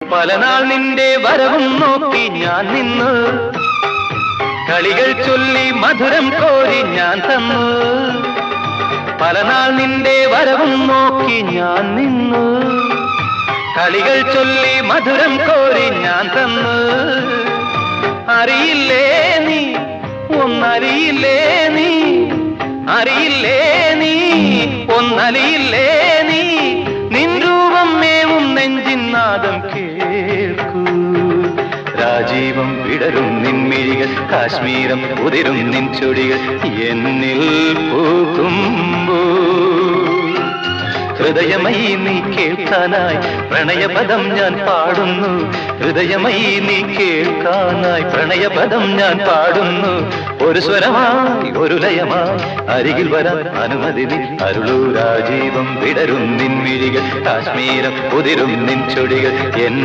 പല നാൾ നിന്റെ വരവും നോക്കി ഞാൻ നിന്നു. കളികൾ ചൊല്ലി മധുരം കോരി ഞാൻ തന്നു. പല നാൾ നിന്റെ വരവും നോക്കി ഞാൻ നിന്നു. കളികൾ ചൊല്ലി മധുരം കോരി ഞാൻ തന്നു. അറിയില്ലേ നീ? ഒന്നറിയില്ലേ നീ? അറിയില്ലേ രാജീവം വിടരും നിൻമിഴികൾ കാശ്മീരം ഉതിരും നിൻ ചൊടികൾ എന്നിൽ പൂക്കുമ്പോ. ഹൃദയമയി നീ കേൾക്കാനായി പ്രണയപദം ഞാൻ പാടുന്നു. ഹൃദയമയി നീ കേൾക്കാനായി പ്രണയപദം ഞാൻ പാടുന്നു. ഒരു സ്വരമായി ഒരു ലയമായി അരികിൽ വരാൻ അനുമതി നീ അരുളൂ രാജീവം വിടരും നിൻ മിഴികൾ കാശ്മീരം ഉതിരും നിൻ ചൊടികൾ എൻ